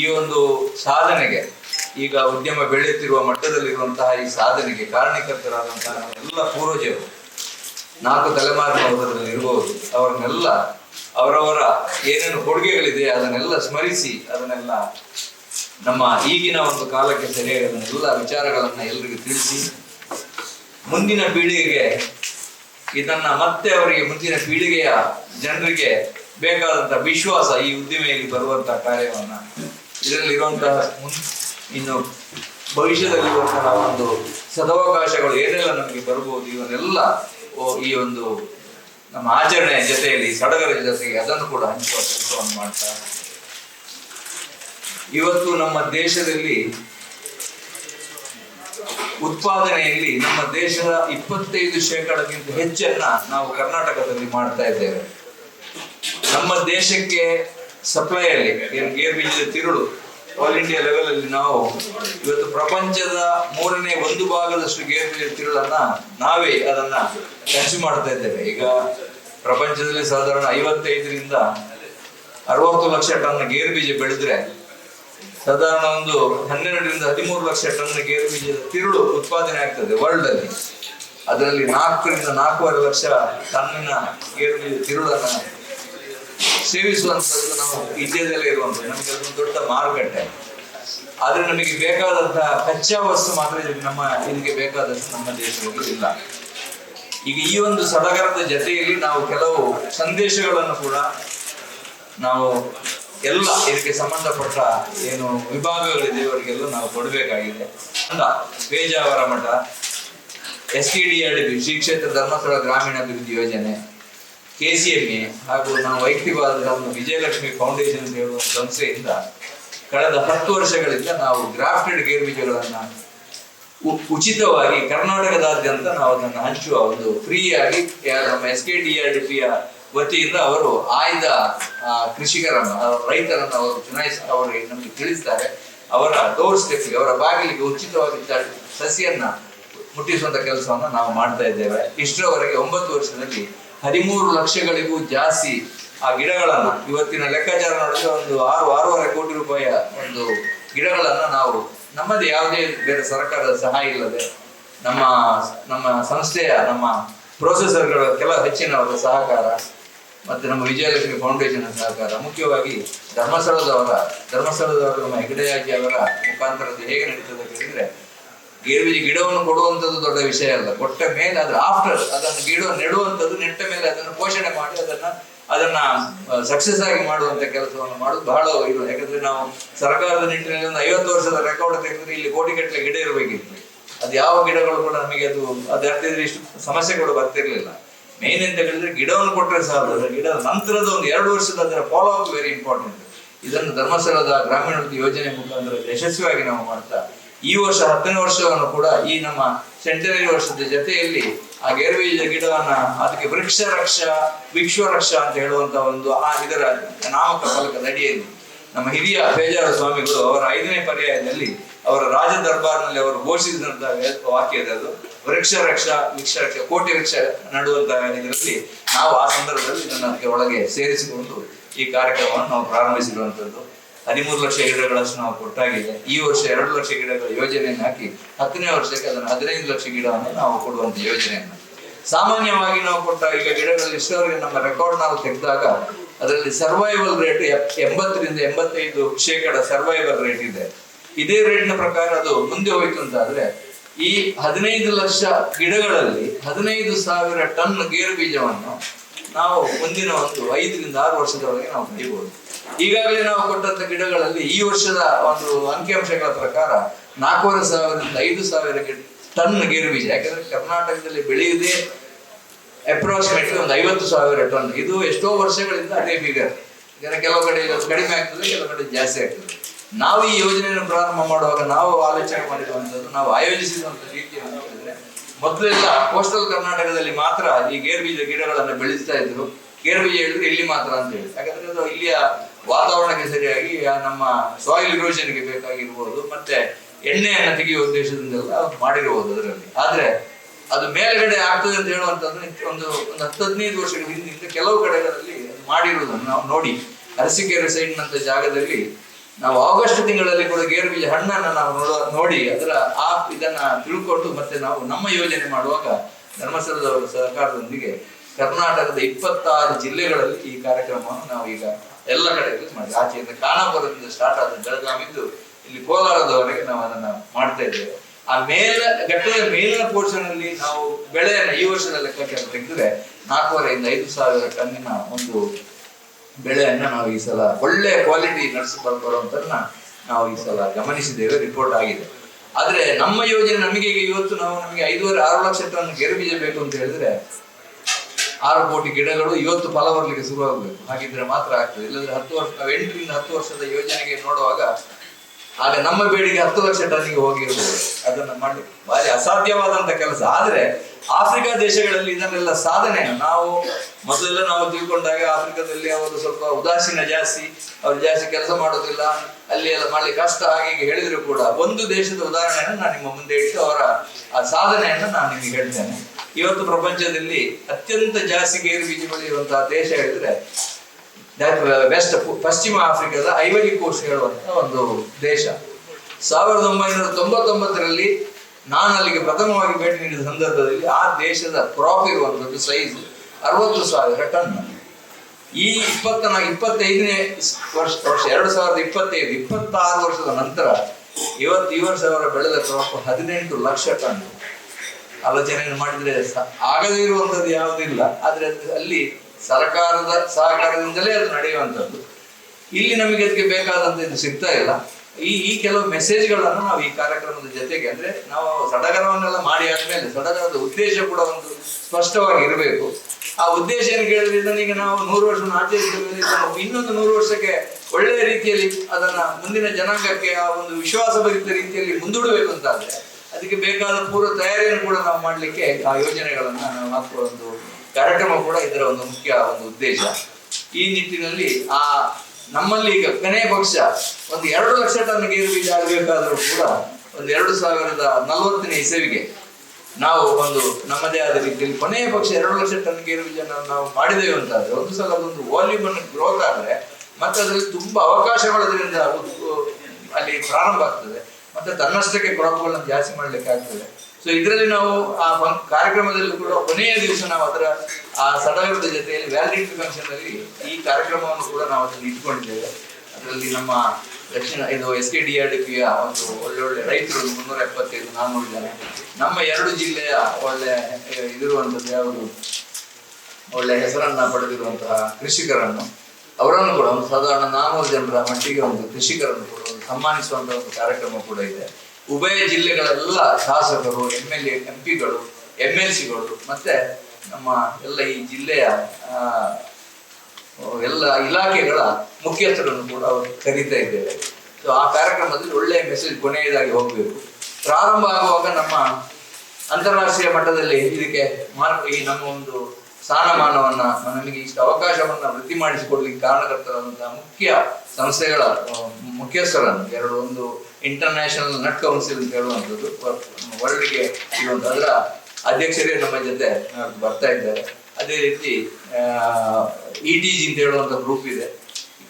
ಈ ಒಂದು ಸಾಧನೆಗೆ, ಈಗ ಉದ್ಯಮ ಬೆಳೆಯುತ್ತಿರುವ ಮಟ್ಟದಲ್ಲಿರುವಂತಹ ಈ ಸಾಧನೆಗೆ ಕಾರಣೀಕರ್ತರಾದಂತಹ ಎಲ್ಲ ಪೂರ್ವಜರು, ನಾಲ್ಕು ತಲೆಮಾರಿನವರಲ್ಲಿ ಇರಬಹುದು ಅವರನ್ನೆಲ್ಲ, ಅವರವರ ಏನೇನು ಕೊಡುಗೆಗಳಿದೆ ಅದನ್ನೆಲ್ಲ ಸ್ಮರಿಸಿ, ಅದನ್ನೆಲ್ಲ ನಮ್ಮ ಈಗಿನ ಒಂದು ಕಾಲಕ್ಕೆ ಸರಿಯಾಗಿ ಅದನ್ನೆಲ್ಲ ವಿಚಾರಗಳನ್ನ ಎಲ್ಲರಿಗೂ ತಿಳಿಸಿ, ಮುಂದಿನ ಪೀಳಿಗೆಗೆ ಇದನ್ನ ಮತ್ತೆ ಅವರಿಗೆ ಮುಂದಿನ ಪೀಳಿಗೆಯ ಜನರಿಗೆ ಬೇಕಾದಂತ ವಿಶ್ವಾಸ ಈ ಉದ್ದಿಮೆಯಲ್ಲಿ ಬರುವಂತಹ ಕಾರ್ಯವನ್ನ ಇದರಲ್ಲಿರುವಂತಹ ಇನ್ನು ಭವಿಷ್ಯದಲ್ಲಿರುವಂತಹ ಒಂದು ಸದವಕಾಶಗಳು ಏನೆಲ್ಲ ನಮಗೆ ಬರಬಹುದು ಇವನ್ನೆಲ್ಲ ಈ ಒಂದು ನಮ್ಮ ಆಚರಣೆಯ ಜೊತೆಯಲ್ಲಿ ಸಡಗರ ಜೊತೆಗೆ ಅದನ್ನು ಕೂಡ ಹಂಚುವ ಕೆಲಸವನ್ನು ಮಾಡ್ತಾ ಇವತ್ತು ನಮ್ಮ ದೇಶದಲ್ಲಿ ಉತ್ಪಾದನೆಯಲ್ಲಿ ನಮ್ಮ ದೇಶದ ಇಪ್ಪತ್ತೈದು ಶೇಕಡಕ್ಕಿಂತ ಹೆಚ್ಚನ್ನ ನಾವು ಕರ್ನಾಟಕದಲ್ಲಿ ಮಾಡ್ತಾ ಇದ್ದೇವೆ. ನಮ್ಮ ದೇಶಕ್ಕೆ ಸಪ್ಲೈ ಏನು ಗೇರ್ ಬೀಜದ ತಿರುಳು ಆಲ್ ಇಂಡಿಯಾ ಲೆವೆಲ್ ಅಲ್ಲಿ ನಾವು ಇವತ್ತು ಪ್ರಪಂಚದ ಮೂರನೇ ಒಂದು ಭಾಗದಷ್ಟು ಗೇರ್ ಬೀಜದ ತಿರುಳನ್ನ ನಾವೇ ಅದನ್ನ ಕನ್ಸ್ಯೂಮ್ ಮಾಡ್ತಾ ಇದ್ದೇವೆ. ಈಗ ಪ್ರಪಂಚದಲ್ಲಿ ಸಾಧಾರಣ ಐವತ್ತೈದರಿಂದ ಅರವತ್ತು ಲಕ್ಷ ಟನ್ ಗೇರ್ ಬೀಜ ಬೆಳೆದ್ರೆ ಸಾಧಾರಣ ಒಂದು ಹನ್ನೆರಡರಿಂದ ಹದಿಮೂರು ಲಕ್ಷ ಟನ್ ಗೇರ್ ಬೀಜದ ತಿರುಳು ಉತ್ಪಾದನೆ ಆಗ್ತದೆ ವರ್ಲ್ಡ್ ಅಲ್ಲಿ. ಅದರಲ್ಲಿ ನಾಲ್ಕರಿಂದ ನಾಲ್ಕೂವರೆ ಲಕ್ಷ ಟನ್ನಿನ ಗೇರು ಬೀಜ ತಿರುಳನ್ನ ಸೇವಿಸುವಂತದ್ದು ನಾವು ಇಂಡಿಯಾದಲ್ಲೇ ಇರುವಂತದ್ದು ನಮಗೆ ಅದೊಂದು ದೊಡ್ಡ ಮಾರುಕಟ್ಟೆ. ಆದ್ರೆ ನಮಗೆ ಬೇಕಾದಂತಹ ಕಚ್ಚಾ ವಸ್ತು ಮಾತ್ರ ನಮ್ಮ ಇದಕ್ಕೆ ಬೇಕಾದಷ್ಟು ನಮ್ಮ ದೇಶದಲ್ಲಿ ಇಲ್ಲ. ಈಗ ಈ ಒಂದು ಸಡಗರದ ಜೊತೆಯಲ್ಲಿ ನಾವು ಕೆಲವು ಸಂದೇಶಗಳನ್ನು ಕೂಡ ನಾವು ಎಲ್ಲ ಇದಕ್ಕೆ ಸಂಬಂಧಪಟ್ಟ ಏನು ವಿಭಾಗಗಳಿದೆ ಅವರಿಗೆಲ್ಲ ನಾವು ಕೊಡಬೇಕಾಗಿದೆ. ಪೇಜಾವರ ಮಠ, S T D R D Shri Kshetra Dharmasthala ಗ್ರಾಮೀಣ ಅಭಿವೃದ್ಧಿ ಯೋಜನೆ ಕೆ ಸಿ ಎಂ ಎ ಹಾಗೂ ನಾವು ವೈಯಕ್ತಿಕವಾದ ಒಂದು ವಿಜಯಲಕ್ಷ್ಮಿ ಫೌಂಡೇಶನ್ ಹೇಳುವ ಸಂಸ್ಥೆಯಿಂದ ಕಳೆದ ಹತ್ತು ವರ್ಷಗಳಿಂದ ನಾವು ಗ್ರಾಫ್ಟೆಡ್ ಗೇರ್ ಬೀಜಗಳನ್ನ ಉ- ಉಚಿತವಾಗಿ ಕರ್ನಾಟಕದಾದ್ಯಂತ ನಾವು ಅದನ್ನು ಹಂಚುವ ಒಂದು ಫ್ರೀ ಆಗಿ ನಮ್ಮ S K D R D ಪಿಯ ವತಿಯಿಂದ ಅವರು ಆಯ್ದ ಕೃಷಿಕರನ್ನು ರೈತರನ್ನು ಅವರು ಚುನಾಯಿಸಿ, ಅವರು ನಮಗೆ ತಿಳಿಸ್ತಾರೆ. ಅವರ ಡೋರ್ ಸ್ಟೆಪ್ಗೆ ಅವರ ಬಾಗಿಲಿಗೆ ಉಚಿತವಾಗಿ ಸಸಿಯನ್ನ ಮುಟ್ಟಿಸುವಂತ ಕೆಲಸವನ್ನು ನಾವು ಮಾಡ್ತಾ ಇದ್ದೇವೆ. ಇಷ್ಟರವರೆಗೆ ಒಂಬತ್ತು ವರ್ಷದಲ್ಲಿ ಹದಿಮೂರು ಲಕ್ಷಗಳಿಗೂ ಜಾಸ್ತಿ ಆ ಗಿಡಗಳನ್ನ ಇವತ್ತಿನ ಲೆಕ್ಕಾಚಾರ ನೋಡಿದ್ರೆ ಒಂದು ಆರು, ಆರೂವರೆ ಕೋಟಿ ರೂಪಾಯಿಯ ಒಂದು ಗಿಡಗಳನ್ನ ನಾವು ನಮ್ಮದೇ, ಯಾವುದೇ ಬೇರೆ ಸರ್ಕಾರದ ಸಹಾಯ ಇಲ್ಲದೆ ನಮ್ಮ ನಮ್ಮ ಸಂಸ್ಥೆಯ, ನಮ್ಮ ಪ್ರೊಸೆಸರ್ಗಳ ಕೆಲ ಹೆಚ್ಚಿನವರ ಸಹಕಾರ ಮತ್ತೆ ನಮ್ಮ ವಿಜಯಲಕ್ಷ್ಮಿ ಫೌಂಡೇಶನ್ ಸಹಕಾರ, ಮುಖ್ಯವಾಗಿ ಧರ್ಮಸ್ಥಳದವರ ಧರ್ಮಸ್ಥಳದವರ ನಮ್ಮ ಹೆಗಡೆಯಾಗಿ ಅವರ ಮುಖಾಂತರದಲ್ಲಿ ಹೇಗೆ ನಡೀತದೆ ಅಂತ ಹೇಳಿದ್ರೆ ಗಿಡವನ್ನು ಕೊಡುವಂಥದ್ದು ದೊಡ್ಡ ವಿಷಯ ಅಲ್ಲ. ಕೊಟ್ಟ ಮೇಲೆ ಅದ್ರ ಆಫ್ಟರ್ ಅದನ್ನು ಗಿಡ ನೆಡುವಂಥದ್ದು ನೆಟ್ಟ ಮೇಲೆ ಅದನ್ನು ಪೋಷಣೆ ಮಾಡಿ ಅದನ್ನ ಅದನ್ನ ಸಕ್ಸಸ್ ಆಗಿ ಮಾಡುವಂತ ಕೆಲಸವನ್ನು ಮಾಡೋದು ಬಹಳ ಇದು. ಯಾಕಂದ್ರೆ ನಾವು ಸರ್ಕಾರದ ನಿಟ್ಟಿನಲ್ಲಿ ಒಂದು ಐವತ್ತು ವರ್ಷದ ರೆಕಾರ್ಡ್ ತೆಗೆದ್ರೆ ಇಲ್ಲಿ ಕೋಟಿಗಟ್ಟಲೆ ಗಿಡ ಇರಬೇಕಿತ್ತು. ಅದು ಯಾವ ಗಿಡಗಳು ಕೂಡ ನಮಗೆ ಅದು ಅದು ಅರ್ಥಿದ್ರೆ ಇಷ್ಟು ಸಮಸ್ಯೆಗಳು ಬರ್ತಿರ್ಲಿಲ್ಲ. ಮೇನ್ ಅಂತ ಹೇಳಿದ್ರೆ ಗಿಡವನ್ನು ಕೊಟ್ಟರೆ ಸಾಲದು ಗಿಡದ ನಂತರದ ಒಂದು ಎರಡು ವರ್ಷದ ಅದರ ಫಾಲೋ ಅಪ್ ವೆರಿ ಇಂಪಾರ್ಟೆಂಟ್ ಇದನ್ನು ಧರ್ಮಸ್ಥಳದ ಗ್ರಾಮೀಣ ಯೋಜನೆ ಮುಖಾಂತರ ಯಶಸ್ವಿಯಾಗಿ ನಾವು ಮಾಡ್ತಾ ಈ ವರ್ಷ ಹತ್ತನೇ ವರ್ಷವನ್ನು ಕೂಡ ಈ ನಮ್ಮ ಸೆಂಟನರಿ ವರ್ಷದ ಜೊತೆಯಲ್ಲಿ ಆ ಗೇರುಬೀಜ ಗಿಡವನ್ನ ಅದಕ್ಕೆ ವೃಕ್ಷ ರಕ್ಷ, ವಿಶ್ವ ರಕ್ಷ ಅಂತ ಹೇಳುವಂತ ಒಂದು ಆ ಇದರ ನಾಮಕ ಫಲಕದ ಅಡಿಯಲ್ಲಿ ನಮ್ಮ ಹಿರಿಯ ಬೇಜಾರ ಸ್ವಾಮಿಗಳು ಅವರ ಐದನೇ ಪರ್ಯಾಯದಲ್ಲಿ ಅವರ ರಾಜ ದರ್ಬಾರ್ನಲ್ಲಿ ಅವರು ಘೋಷಿಸಿದಂತಹ ವಾಕ್ಯ ಅದು, ವೃಕ್ಷ ರಕ್ಷ ವೃಕ್ಷ ರಕ್ಷ, ಕೋಟಿ ವೃಕ್ಷ ನಡುವಂತಹ ಇದರಲ್ಲಿ ನಾವು ಆ ಸಂದರ್ಭದಲ್ಲಿ ನನ್ನ ಅದಕ್ಕೆ ಒಳಗೆ ಸೇರಿಸಿಕೊಂಡು ಈ ಕಾರ್ಯಕ್ರಮವನ್ನು ನಾವು ಪ್ರಾರಂಭಿಸಿರುವಂತದ್ದು. ಹದಿಮೂರು ಲಕ್ಷ ಗಿಡಗಳಷ್ಟು ನಾವು ಕೊಟ್ಟಾಗಿದೆ. ಈ ವರ್ಷ ಎರಡು ಲಕ್ಷ ಗಿಡಗಳ ಯೋಜನೆಯನ್ನು ಹಾಕಿ ಹತ್ತನೇ ವರ್ಷಕ್ಕೆ ಅದನ್ನು ಹದಿನೈದು ಲಕ್ಷ ಗಿಡವನ್ನು ನಾವು ಕೊಡುವಂತ ಯೋಜನೆಯನ್ನು ಸಾಮಾನ್ಯವಾಗಿ ನಾವು ಕೊಟ್ಟ ಈಗ ಗಿಡಗಳಲ್ಲಿ ಇಷ್ಟವರೆಗೆ ನಮ್ಮ ರೆಕಾರ್ಡ್ ನಾವು ತೆಗೆದಾಗ ಅದರಲ್ಲಿ ಸರ್ವೈವಲ್ ರೇಟ್ ಎಂಬತ್ತರಿಂದ ಎಂಬತ್ತೈದು ಶೇಕಡ ಸರ್ವೈವಲ್ ರೇಟ್ ಇದೆ. ಇದೇ ರೇಟ್ನ ಪ್ರಕಾರ ಅದು ಮುಂದೆ ಹೋಯ್ತು ಅಂತಾದ್ರೆ ಈ ಹದಿನೈದು ಲಕ್ಷ ಗಿಡಗಳಲ್ಲಿ ಹದಿನೈದು ಸಾವಿರ ಟನ್ ಗೇರು ಬೀಜವನ್ನು ನಾವು ಮುಂದಿನ ಒಂದು ಐದರಿಂದ ಆರು ವರ್ಷದವರೆಗೆ ನಾವು ಪಡಿಬಹುದು ಈಗಾಗಲೇ ನಾವು ಕೊಟ್ಟಂತ ಗಿಡಗಳಲ್ಲಿ ಈ ವರ್ಷದ ಒಂದು ಅಂಕಿಅಂಶಗಳ ಪ್ರಕಾರ ನಾಲ್ಕೂವರೆ ಸಾವಿರದಿಂದ ಐದು ಸಾವಿರ ಟನ್ ಗೇರು ಬೀಜ. ಯಾಕಂದ್ರೆ ಕರ್ನಾಟಕದಲ್ಲಿ ಬೆಳೆಯುವುದೇ ಅಪ್ರಾಕ್ಸಿಮೇಟ್ಲಿ ಒಂದು ಐವತ್ತು ಸಾವಿರ ಟನ್. ಇದು ಎಷ್ಟೋ ವರ್ಷಗಳಿಂದ ಅದೇ ಫಿಗರ್ ಯಾಕಂದ್ರೆ ಕೆಲವು ಕಡೆ ಕಡಿಮೆ ಆಗ್ತದೆ, ಕೆಲವು ಕಡೆ ಜಾಸ್ತಿ ಆಗ್ತದೆ. ನಾವು ಈ ಯೋಜನೆಯನ್ನು ಪ್ರಾರಂಭ ಮಾಡುವಾಗ ನಾವು ಆಲೋಚನೆ ಮಾಡಿರುವಂತದ್ದು ನಾವು ಆಯೋಜಿಸಿದಂಥ ರೀತಿ ಅಂತಂದ್ರೆ ಮೊದಲೆಲ್ಲ ಕೋಸ್ಟಲ್ ಕರ್ನಾಟಕದಲ್ಲಿ ಮಾತ್ರ ಈ ಗೇರು ಬೀಜ ಗಿಡಗಳನ್ನು ಬೆಳೆಸ್ತಾ ಇದ್ರು. ಗೇರು ಬೀಜ ಹೇಳಿದ್ರೆ ಇಲ್ಲಿ ಮಾತ್ರ ಅಂತ ಹೇಳಿ. ಯಾಕಂದ್ರೆ ಅದು ಇಲ್ಲಿಯ ವಾತಾವರಣಕ್ಕೆ ಸರಿಯಾಗಿ ನಮ್ಮ ಸಾಯಿಲ್ ಇರೋಷನ್ಗೆ ಬೇಕಾಗಿರ್ಬೋದು, ಮತ್ತೆ ಎಣ್ಣೆಯನ್ನು ತೆಗೆಯುವ ಉದ್ದೇಶದಿಂದೆಲ್ಲ ಮಾಡಿರ್ಬೋದು ಅದರಲ್ಲಿ. ಆದ್ರೆ ಅದು ಮೇಲ್ಗಡೆ ಆಗ್ತದೆ ಅಂತ ಹೇಳುವಂತಂದ್ರೆ ಒಂದು ಒಂದು ಹತ್ತು ಹದಿನೈದು ವರ್ಷಗಳ ಹಿಂದಿನಿಂದ ಕೆಲವು ಕಡೆಗಳಲ್ಲಿ ಮಾಡಿರುವುದನ್ನು ನಾವು ನೋಡಿ. ಅರಸಿಕೆರೆ ಸೈಡ್ನಂತ ಜಾಗದಲ್ಲಿ ನಾವು ಆಗಸ್ಟ್ ತಿಂಗಳಲ್ಲಿ ಕೂಡ ಗೇರು ಬೀಜ ಹಣ್ಣನ್ನು ನಾವು ನೋಡೋ, ನೋಡಿ, ಅದರ ಆ ಇದನ್ನ ತಿಳ್ಕೊಂಡು ಮತ್ತೆ ನಾವು ನಮ್ಮ ಯೋಜನೆ ಮಾಡುವಾಗ ಧರ್ಮಸ್ಥಳದವರ ಸಹಕಾರದೊಂದಿಗೆ ಕರ್ನಾಟಕದ ಇಪ್ಪತ್ತಾರು ಜಿಲ್ಲೆಗಳಲ್ಲಿ ಈ ಕಾರ್ಯಕ್ರಮವನ್ನು ನಾವು ಈಗ ಎಲ್ಲ ಯೂಸ್ ಮಾಡಿ. ಆಚೆಯಿಂದ ಖಾನಾಪುರದಿಂದ ಸ್ಟಾರ್ಟ್ ಆದ ಬೆಳಗಾವಿದ್ದು ಇಲ್ಲಿ ಕೋಲಾರದವರೆಗೆ ನಾವು ಅದನ್ನ ಮಾಡ್ತಾ ಇದ್ದೇವೆ. ಆ ಮೇಲ ಘಟ್ಟದ ಮೇಲಿನ ಪೋರ್ಷನ್ ಅಲ್ಲಿ ನಾವು ಬೆಳೆಯನ್ನ ಈ ವರ್ಷದ ಲೆಕ್ಕಕ್ಕೆ ತೆಗೆದ್ರೆ ನಾಲ್ಕೂವರೆಯಿಂದ ಐದು ಸಾವಿರ ಟನ್ನಿನ ಒಂದು ಬೆಳೆಯನ್ನ ನಾವು ಈ ಸಲ ಒಳ್ಳೆ ಕ್ವಾಲಿಟಿ ನಡೆಸಿ ಬರುವಂತನ್ನ ನಾವು ಈ ಸಲ ಗಮನಿಸಿದ್ದೇವೆ ರಿಪೋರ್ಟ್ ಆಗಿದೆ. ಆದ್ರೆ ನಮ್ಮ ಯೋಜನೆ ನಮಗೆ ಇವತ್ತು ನಾವು ನಮಗೆ ಐದೂವರೆ, ಆರು ಲಕ್ಷ ಟನ್ ಗೆರೆ ಬೀಜ ಬೇಕು ಅಂತ ಹೇಳಿದ್ರೆ ಆರು ಕೋಟಿ ಗಿಡಗಳು ಇವತ್ತು ಫಲ ಬರಲಿಕ್ಕೆ ಶುರುವಾಗಬೇಕು ಹಾಗಿದ್ರೆ ಮಾತ್ರ ಆಗ್ತದೆ. ಇಲ್ಲದ್ರೆ ಹತ್ತು ವರ್ಷ, ನಾವು ಎಂಟರಿಂದ ಹತ್ತು ವರ್ಷದ ಯೋಜನೆಗೆ ನೋಡುವಾಗ ಆಗ ನಮ್ಮ ಬೇಡಿಕೆ ಹತ್ತು ಲಕ್ಷ ಟನ್ನಿಗೆ ಹೋಗಿರ್ಬೋದು. ಅದನ್ನ ಮಾಡಿ. ಭಾರಿ ಅಸಾಧ್ಯವಾದಂತ ಕೆಲಸ. ಆದ್ರೆ ಆಫ್ರಿಕಾ ದೇಶಗಳಲ್ಲಿ ಇದನ್ನೆಲ್ಲ ಸಾಧನೆ. ನಾವು ಮೊದಲೆಲ್ಲ ನಾವು ತಿಳ್ಕೊಂಡಾಗ ಆಫ್ರಿಕಾದಲ್ಲಿ ಅವರು ಸ್ವಲ್ಪ ಉದಾಸೀನ ಜಾಸ್ತಿ. ಅವ್ರು ಜಾಸ್ತಿ ಕೆಲಸ ಮಾಡೋದಿಲ್ಲ. ಅಲ್ಲಿ ಎಲ್ಲ ಮಾಡ್ಲಿಕ್ಕೆ ಕಷ್ಟ. ಹೀಗೆ ಹೇಳಿದ್ರು ಕೂಡ. ಒಂದು ದೇಶದ ಉದಾಹರಣೆಯನ್ನು ನಾನು ನಿಮ್ಮ ಮುಂದೆ ಇಟ್ಟು ಅವರ ಆ ಸಾಧನೆಯನ್ನು ನಾನು ನಿಮಗೆ ಹೇಳ್ತೇನೆ. ಇವತ್ತು ಪ್ರಪಂಚದಲ್ಲಿ ಅತ್ಯಂತ ಜಾಸ್ತಿ ಗೇರು ಬೀಜ ಬೆಳೆಯುವಂತಹ ದೇಶ ಹೇಳಿದ್ರೆ ವೆಸ್ಟ್, ಪಶ್ಚಿಮ ಆಫ್ರಿಕಾದ ಐವರಿ ಕೋಸ್ಟ್ ಹೇಳುವಂತ ಒಂದು ದೇಶ. ಸಾವಿರದ ಒಂಬೈನೂರ ತೊಂಬತ್ತೊಂಬತ್ತರಲ್ಲಿ ನಾನು ಅಲ್ಲಿಗೆ ಪ್ರಥಮವಾಗಿ ಭೇಟಿ ನೀಡಿದ ಸಂದರ್ಭದಲ್ಲಿ ಆ ದೇಶದ ಕ್ರಾಪ್ ಇರುವಂತದ್ದು ಸೈಜ್ ಅರವತ್ತು ಸಾವಿರ ಟನ್ ಈ ಇಪ್ಪತ್ತ, ಇಪ್ಪತ್ತೈದನೇ ವರ್ಷ ವರ್ಷ, ಎರಡು ಸಾವಿರದ ಇಪ್ಪತ್ತೈದು, ಇಪ್ಪತ್ತಾರು ವರ್ಷದ ನಂತರ ಇವತ್ತು ಈ ವರ್ಷ ಅವರ ಬೆಳೆದ ಕ್ರಾಪ್ ಹದಿನೆಂಟು ಲಕ್ಷ ಟನ್ ಆಲೋಚನೆ ಮಾಡಿದ್ರೆ ಆಗದೆ ಇರುವಂತದ್ದು ಯಾವುದಿಲ್ಲ ಆದ್ರೆ ಅಲ್ಲಿ ಸರ್ಕಾರದ ಸಹಕಾರದಿಂದಲೇ ಅದು ನಡೆಯುವಂಥದ್ದು. ಇಲ್ಲಿ ನಮಗೆ ಅದಕ್ಕೆ ಬೇಕಾದಂತ ಇದು ಸಿಗ್ತಾ ಇಲ್ಲ. ಈ ಈ ಕೆಲವು ಮೆಸೇಜ್ಗಳನ್ನು ನಾವು ಈ ಕಾರ್ಯಕ್ರಮದ ಜೊತೆಗೆ ಅಂದ್ರೆ ನಾವು ಸಡಗರವನ್ನೆಲ್ಲ ಮಾಡಿ ಆದ್ಮೇಲೆ ಸಡಗರದ ಉದ್ದೇಶ ಕೂಡ ಒಂದು ಸ್ಪಷ್ಟವಾಗಿ ಇರಬೇಕು. ಆ ಉದ್ದೇಶ ಏನು ಈಗ ನಾವು ನೂರು ವರ್ಷ ನಾವು ಇನ್ನೊಂದು ನೂರು ವರ್ಷಕ್ಕೆ ಒಳ್ಳೆಯ ರೀತಿಯಲ್ಲಿ ಅದನ್ನ ಮುಂದಿನ ಜನಾಂಗಕ್ಕೆ ಆ ಒಂದು ವಿಶ್ವಾಸಭರಿತ ರೀತಿಯಲ್ಲಿ ಮುಂದೂಡಬೇಕು ಅಂತ ಆದ್ರೆ ಅದಕ್ಕೆ ಬೇಕಾದ ಪೂರ್ವ ತಯಾರಿಯನ್ನು ಕೂಡ ನಾವು ಮಾಡಲಿಕ್ಕೆ ಆ ಯೋಜನೆಗಳನ್ನ ನಾವು ಹಾಕುವ ಒಂದು ಕಾರ್ಯಕ್ರಮ ಕೂಡ ಇದರ ಒಂದು ಮುಖ್ಯ ಒಂದು ಉದ್ದೇಶ. ಈ ನಿಟ್ಟಿನಲ್ಲಿ ಆ ನಮ್ಮಲ್ಲಿ ಈಗ ಕೊನೆಯ ಪಕ್ಷ ಒಂದು ಎರಡು ಲಕ್ಷ ಟನ್ ಗೇರು ಬೀಜ ಆಗಬೇಕಾದ್ರೂ ಕೂಡ ಒಂದು ಎರಡು ಸಾವಿರದ ನಲವತ್ತನೇ ಇಸವಿಗೆ ನಾವು ಒಂದು ನಮ್ಮದೇ ಆದ ರೀತಿಯಲ್ಲಿ ಕೊನೆಯ ಪಕ್ಷ ಎರಡು ಲಕ್ಷ ಟನ್ ಗೇರು ಬೀಜ ನಾವು ಮಾಡಿದ್ದೇವೆ ಅಂತಾದ್ರೆ ಒಂದು ಸಲ ಅದೊಂದು ವಾಲ್ಯೂಮ್ ಅನ್ನು ಗ್ರೋತ್ ಆದ್ರೆ ಮತ್ತೆ ಅದರಲ್ಲಿ ತುಂಬಾ ಅವಕಾಶಗಳು ಅದರಿಂದ ಅಲ್ಲಿ ಪ್ರಾರಂಭ ಆಗ್ತದೆ. ಮತ್ತೆ ತನ್ನಷ್ಟಕ್ಕೆ ಕ್ರಾಪ್ಗಳನ್ನು ಜಾಸ್ತಿ ಮಾಡ್ಲಿಕ್ಕೆ ಆಗ್ತದೆ ಸೊ ಇದರಲ್ಲಿ ನಾವು ಆ ಕಾರ್ಯಕ್ರಮದಲ್ಲಿ ಕೂಡ ಕೊನೆಯ ದಿವಸ ನಾವು ಅದರ, ಆ ಸಡಗರದ ಜೊತೆಯಲ್ಲಿ ವ್ಯಾಲಿಡಿಟಿ ಫಂಕ್ಷನ್ ಅಲ್ಲಿ ಈ ಕಾರ್ಯಕ್ರಮವನ್ನು ಕೂಡ ನಾವು ಅದನ್ನು ಇಟ್ಕೊಂಡಿದ್ದೇವೆ. ಅದರಲ್ಲಿ ನಮ್ಮ ದಕ್ಷಿಣ, ಇದು S K D R D ಪಿಯ ಒಂದು ಒಳ್ಳೆ ಒಳ್ಳೆ ರೈತರು ಮುನ್ನೂರ ಎಪ್ಪತ್ತೈದು ನಾನ್ನೂರು ಜನ. ನಮ್ಮ ಎರಡು ಜಿಲ್ಲೆಯ ಒಳ್ಳೆ ಇದಿರುವಂಥದ್ದು ಯಾವುದು? ಒಳ್ಳೆ ಹೆಸರನ್ನ ಪಡೆದಿರುವಂತಹ ಕೃಷಿಕರನ್ನು. ಅವರನ್ನು ಕೂಡ ಒಂದು ಸಾಧಾರಣ ನಾನ್ನೂರು ಜನರ ಮಟ್ಟಿಗೆ ಒಂದು ಕೃಷಿಕರನ್ನು ಕೂಡ ಒಂದು ಸನ್ಮಾನಿಸುವಂತ ಒಂದು ಕಾರ್ಯಕ್ರಮ ಕೂಡ ಇದೆ. ಉಭಯ ಜಿಲ್ಲೆಗಳೆಲ್ಲ ಶಾಸಕರು ಎಂ ಎಲ್ ಎ ಎಂ ಪಿಗಳು ಎಂ ಎಲ್ ಸಿಗಳು ಮತ್ತೆ ನಮ್ಮ ಎಲ್ಲ ಈ ಜಿಲ್ಲೆಯ ಎಲ್ಲ ಇಲಾಖೆಗಳ ಮುಖ್ಯಸ್ಥರನ್ನು ಕೂಡ ಅವರು ಕರೀತಾ ಇದ್ದೇವೆ. ಸೊ ಆ ಕಾರ್ಯಕ್ರಮದಲ್ಲಿ ಒಳ್ಳೆಯ ಮೆಸೇಜ್ ಕೊನೆಯದಾಗಿ ಹೋಗಬೇಕು. ಪ್ರಾರಂಭ ಆಗುವಾಗ ನಮ್ಮ ಅಂತಾರಾಷ್ಟ್ರೀಯ ಮಟ್ಟದಲ್ಲಿ ಇದಕ್ಕೆ ಮಾರ್ಕ್ ಈ ನಮ್ಮ ಒಂದು ಸ್ಥಾನಮಾನವನ್ನ ನಮಗೆ ಇಷ್ಟು ಅವಕಾಶವನ್ನ ವೃದ್ಧಿ ಮಾಡಿಸಿಕೊಡ್ಲಿಕ್ಕೆ ಕಾರಣಕರ್ತರಾದಂತಹ ಮುಖ್ಯ ಸಂಸ್ಥೆಗಳ, ಮುಖ್ಯಸ್ಥರನ್ನು, ಎರಡು ಒಂದು ಇಂಟರ್ನ್ಯಾಷನಲ್ ನಟ್ ಕೌನ್ಸಿಲ್ ಅಂತ ಹೇಳುವಂಥದ್ದು, ವರ್ಲ್ಡ್ಗೆ ಇರುವಂತ ಅದರ ಅಧ್ಯಕ್ಷರೇ ನಮ್ಮ ಜೊತೆ ಬರ್ತಾ ಇದ್ದಾರೆ. ಅದೇ ರೀತಿ ಇ ಟಿ ಜಿ ಅಂತ ಹೇಳುವಂಥ ಗ್ರೂಪ್ ಇದೆ.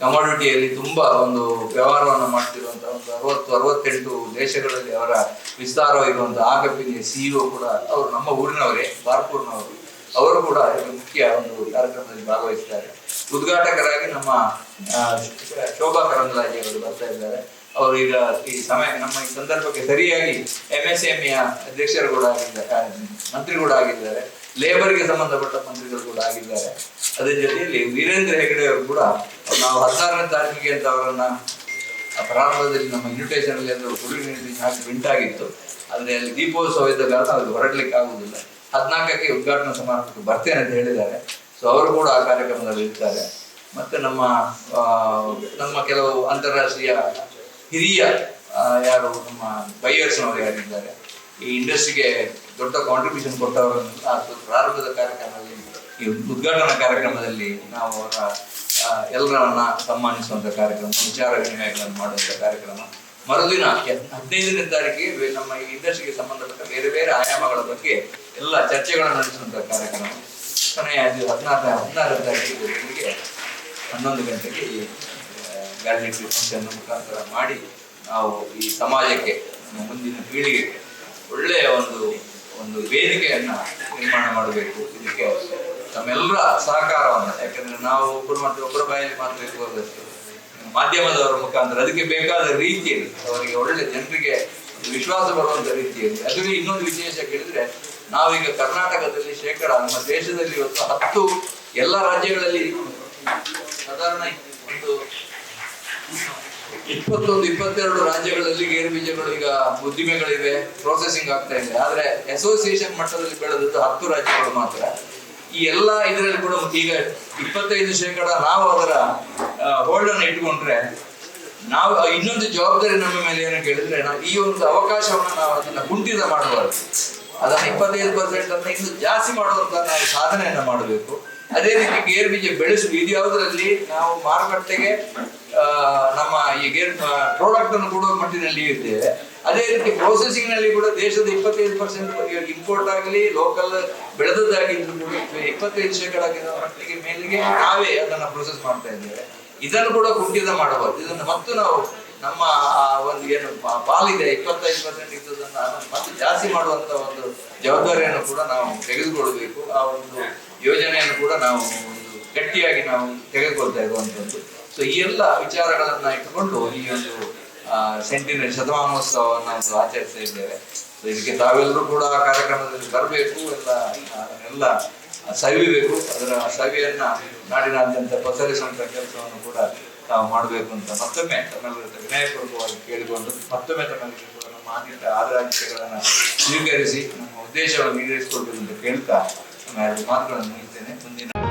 ಕಮಾಡಿಟಿಯಲ್ಲಿ ತುಂಬಾ ಒಂದು ವ್ಯವಹಾರವನ್ನು ಮಾಡ್ತಿರುವಂತಹ ಒಂದು ಅರವತ್ತು, ಅರವತ್ತೆಂಟು ದೇಶಗಳಲ್ಲಿ ಅವರ ವಿಸ್ತಾರವಾಗಿರುವಂತಹ ಆ ಕಂಪನಿಯ ಸಿಇಒ ಕೂಡ ಅವರು ನಮ್ಮ ಊರಿನವರೇ, ಬಾರ್ಪೂರ್ನವರು. ಅವರು ಕೂಡ ಮುಖ್ಯ ಒಂದು ಕಾರ್ಯಕ್ರಮದಲ್ಲಿ ಭಾಗವಹಿಸಿದ್ದಾರೆ. ಉದ್ಘಾಟಕರಾಗಿ ನಮ್ಮ ಶೋಭಾ ಕರಂದ್ಲಾಜಿ ಅವರು ಬರ್ತಾ ಇದ್ದಾರೆ. ಅವರು ಈಗ ಈ ಸಮಯ, ನಮ್ಮ ಈ ಸಂದರ್ಭಕ್ಕೆ ಸರಿಯಾಗಿ ಎಂ ಎಸ್ ಎಂ ಅಧ್ಯಕ್ಷರು ಕೂಡ ಆಗಿದ್ದಾರೆ ಮಂತ್ರಿ ಕೂಡ ಆಗಿದ್ದಾರೆ. ಲೇಬರ್ಗೆ ಸಂಬಂಧಪಟ್ಟ ಮಂತ್ರಿಗಳು ಕೂಡ ಆಗಿದ್ದಾರೆ. ಅದೇ ಜೊತೆಯಲ್ಲಿ ವೀರೇಂದ್ರ ಹೆಗಡೆ ಅವರು ಕೂಡ, ನಾವು ಹದಿನಾರನೇ ತಾರೀಕಿಗೆ ಅಂತ ಅವರನ್ನ ಪ್ರಾರಂಭದಲ್ಲಿ ನಮ್ಮ ಇನ್ವಿಟೇಷನ್ ಅಲ್ಲಿ ಅಂದ್ರೆ ಹಾಕಿ ಬಿಂಟಾಗಿತ್ತು. ಅಂದ್ರೆ ಅಲ್ಲಿ ದೀಪೋತ್ಸವ ಇದ್ದ ಕಾರಣ ಅದು ಹೊರಡ್ಲಿಕ್ಕೆ ಆಗುವುದಿಲ್ಲ ಹದಿನಾಲ್ಕಕ್ಕೆ ಉದ್ಘಾಟನಾ ಸಮಾರಂಭಕ್ಕೆ ಬರ್ತೇನೆ ಅಂತ ಹೇಳಿದ್ದಾರೆ. ಸೊ ಅವರು ಕೂಡ ಆ ಕಾರ್ಯಕ್ರಮದಲ್ಲಿ ಇರ್ತಾರೆ. ಮತ್ತೆ ನಮ್ಮ ನಮ್ಮ ಕೆಲವು ಅಂತಾರಾಷ್ಟ್ರೀಯ ಹಿರಿಯ ಯಾರು ನಮ್ಮ ಬೈಯರ್ಸ್ನವರು ಯಾರಿದ್ದಾರೆ, ಈ ಇಂಡಸ್ಟ್ರಿಗೆ ದೊಡ್ಡ ಕಾಂಟ್ರಿಬ್ಯೂಷನ್ ಕೊಟ್ಟವರನ್ನು ಪ್ರಾರಂಭದ ಕಾರ್ಯಕ್ರಮದಲ್ಲಿ, ಈ ಉದ್ಘಾಟನಾ ಕಾರ್ಯಕ್ರಮದಲ್ಲಿ ನಾವು ಅವರ ಎಲ್ಲರನ್ನ ಸನ್ಮಾನಿಸುವಂತ ಕಾರ್ಯಕ್ರಮ, ವಿಚಾರ ವಿನಿಮಯಗಳನ್ನು ಮಾಡುವಂತ ಕಾರ್ಯಕ್ರಮ. ಮರುದಿನ ಹದಿನೈದನೇ ತಾರೀಕಿಗೆ ನಮ್ಮ ಈ ಇಂಡಸ್ಟ್ರಿಗೆ ಸಂಬಂಧಪಟ್ಟ ಬೇರೆ ಬೇರೆ ಆಯಾಮಗಳ ಬಗ್ಗೆ ಎಲ್ಲ ಚರ್ಚೆಗಳನ್ನು ನಡೆಸುವಂತ ಕಾರ್ಯಕ್ರಮ. ಕೊನೆಯ ಹದಿನಾರು ಹದಿನಾರನೇ ತಾರೀಕಿಗೆ ಬೆಳಿಗ್ಗೆ ಹನ್ನೊಂದು ಗಂಟೆಗೆ ಈ, ಗ್ಯಾಲಿಟಿ ಫಂಕ್ಷನ್ ಮುಖಾಂತರ ಮಾಡಿ ನಾವು ಈ ಸಮಾಜಕ್ಕೆ ನಮ್ಮ ಮುಂದಿನ ಪೀಳಿಗೆಗೆ ಒಳ್ಳೆಯ ಒಂದು ಒಂದು ವೇದಿಕೆಯನ್ನ ನಿರ್ಮಾಣ ಮಾಡಬೇಕು. ಇದಕ್ಕೆ ತಮ್ಮೆಲ್ಲರ ಸಹಕಾರವನ್ನು. ಯಾಕಂದ್ರೆ ನಾವು ಒಬ್ಬರು ಮತ್ತೆ ಒಬ್ಬರ ಬಾಯಲ್ಲಿ ಮಾತ್ರ ಇರ್ಬೋದಷ್ಟು ಮಾಧ್ಯಮದವರ ಮುಖಾಂತರ ಅದಕ್ಕೆ ಬೇಕಾದ ರೀತಿಯಲ್ಲಿ ಅವರಿಗೆ ಒಳ್ಳೆ ಜನರಿಗೆ ವಿಶ್ವಾಸ ಬರುವಂತ ರೀತಿಯಲ್ಲಿ ಅದರಲ್ಲಿ ಇನ್ನೊಂದು ವಿಶೇಷ ಕೇಳಿದ್ರೆ, ನಾವೀಗ ಕರ್ನಾಟಕದಲ್ಲಿ ಶೇಕಡ ನಮ್ಮ ದೇಶದಲ್ಲಿ ಇವತ್ತು ಹತ್ತು ಎಲ್ಲ ರಾಜ್ಯಗಳಲ್ಲಿ ಸಾಧಾರಣ ಒಂದು ಇಪ್ಪತ್ತೊಂದು, ಇಪ್ಪತ್ತೆರಡು ರಾಜ್ಯಗಳಲ್ಲಿ ಗೇರು ಬೀಜಗಳು ಈಗ ಉದ್ದಿಮೆಗಳಿವೆ ಪ್ರೊಸೆಸಿಂಗ್ ಆಗ್ತಾ ಇದೆ. ಆದ್ರೆ ಅಸೋಸಿಯೇಷನ್ ಮಟ್ಟದಲ್ಲಿ ಬೆಳೆದದ್ದು ಹತ್ತು ರಾಜ್ಯಗಳು ಮಾತ್ರ. ಈ ಎಲ್ಲ ಇದರಲ್ಲಿ ಕೂಡ ಈಗ ಇಪ್ಪತ್ತೈದು ಶೇಕಡ ನಾವು ಅದರ ಹೋಲ್ಡ್ ಅನ್ನು ಇಟ್ಕೊಂಡ್ರೆ, ನಾವು ಇನ್ನೊಂದು ಜವಾಬ್ದಾರಿ ನಮ್ಮ ಮೇಲೆ ಏನು ಕೇಳಿದ್ರೆ, ನಾವು ಈ ಒಂದು ಅವಕಾಶವನ್ನು ನಾವು ಅದನ್ನ ಕುಂಠಿತ ಮಾಡಬಾರ್ದು. ಅದನ್ನ ಇಪ್ಪತ್ತೈದು ಪರ್ಸೆಂಟ್ ಅನ್ನ ಇನ್ನು ಜಾಸ್ತಿ ಮಾಡುವಂತ ನಾವು ಸಾಧನೆಯನ್ನ ಮಾಡಬೇಕು. ಅದೇ ರೀತಿ ಗೇರ್ ಬೀಜ ಬೆಳೆಸು ಇದು ಯಾವುದರಲ್ಲಿ? ನಾವು ಮಾರುಕಟ್ಟೆಗೆ ನಮ್ಮ ಈ ಗೇರ್ ಪ್ರಾಡಕ್ಟ್ ಅನ್ನು ಕೊಡುವ ಮಟ್ಟಿನಲ್ಲಿ ಇರ್ತೇವೆ ಅದೇ ರೀತಿ ಪ್ರೊಸೆಸಿಂಗ್ನಲ್ಲಿ ಕೂಡ ದೇಶದ ಇಪ್ಪತ್ತೈದು ಪರ್ಸೆಂಟ್ ಇಂಪೋರ್ಟ್ ಆಗಲಿ ಲೋಕಲ್ ಬೆಳೆದದ್ದಾಗಿದ್ರು ಕೂಡ ಇಪ್ಪತ್ತೈದು ಶೇಕಡ ಮಟ್ಟಿಗೆ ಮೇಲಿಗೆ ನಾವೇ ಅದನ್ನ ಪ್ರೊಸೆಸ್ ಮಾಡ್ತಾ ಇದ್ದೇವೆ. ಇದನ್ನು ಕೂಡ ಕುಂಠಿತ ಮಾಡಬಹುದು. ಇದನ್ನು ಮತ್ತು ನಾವು ನಮ್ಮ ಒಂದು ಏನು ಪಾಲಿದೆ ಇಪ್ಪತ್ತೈದು ಪರ್ಸೆಂಟ್ ಇದ್ದದನ್ನು ಅದನ್ನು ಮತ್ತೆ ಜಾಸ್ತಿ ಮಾಡುವಂತ ಒಂದು ಜವಾಬ್ದಾರಿಯನ್ನು ಕೂಡ ನಾವು ತೆಗೆದುಕೊಳ್ಬೇಕು. ಆ ಒಂದು ಯೋಜನೆಯನ್ನು ಕೂಡ ನಾವು ಒಂದು ಗಟ್ಟಿಯಾಗಿ ನಾವು ತೆಗೆದುಕೊಳ್ತಾ ಇರುವಂತದ್ದು. ಸೊ ಈ ಎಲ್ಲ ವಿಚಾರಗಳನ್ನ ಇಟ್ಟುಕೊಂಡು ಈ ಒಂದು ಸೆಂಟಿನ ಶತಮಾನೋತ್ಸವವನ್ನು ನಾವು ಆಚರಿಸ್ತಾ ಇದ್ದೇವೆ. ಸೊ ಇದಕ್ಕೆ ತಾವೆಲ್ಲರೂ ಕೂಡ ಕಾರ್ಯಕ್ರಮದಲ್ಲಿ ಬರಬೇಕು. ಎಲ್ಲ ಎಲ್ಲ ಸವಿಬೇಕು ಅದರ ಸವಿಯನ್ನ ನಾಡಿನಾದ್ಯಂತ ಪಸರಿಸುವಂತ ಕೆಲಸವನ್ನು ಕೂಡ ತಾವು ಮಾಡಬೇಕು ಅಂತ ಮತ್ತೊಮ್ಮೆ ತಮ್ಮೆಲ್ಲರ ವಿನಯಪೂರ್ವಕವಾಗಿ ಕೇಳಿಕೊಂಡು ಮತ್ತೊಮ್ಮೆ ತಮ್ಮೆಲ್ಲರಿಗೂ ಕೂಡ ನಮ್ಮ ಆದ್ಯತೆ ಆದರಾಜ್ಯಗಳನ್ನ ಸ್ವೀಕರಿಸಿ ನಮ್ಮ ಉದ್ದೇಶವನ್ನು ಈಡೇರಿಸಿಕೊಳ್ಬೇಕು ಅಂತ ಕೇಳ್ತಾ ಮಾತುಗಳನ್ನು ಮುಗಿಸ್ತೇನೆ ಮುಂದಿನ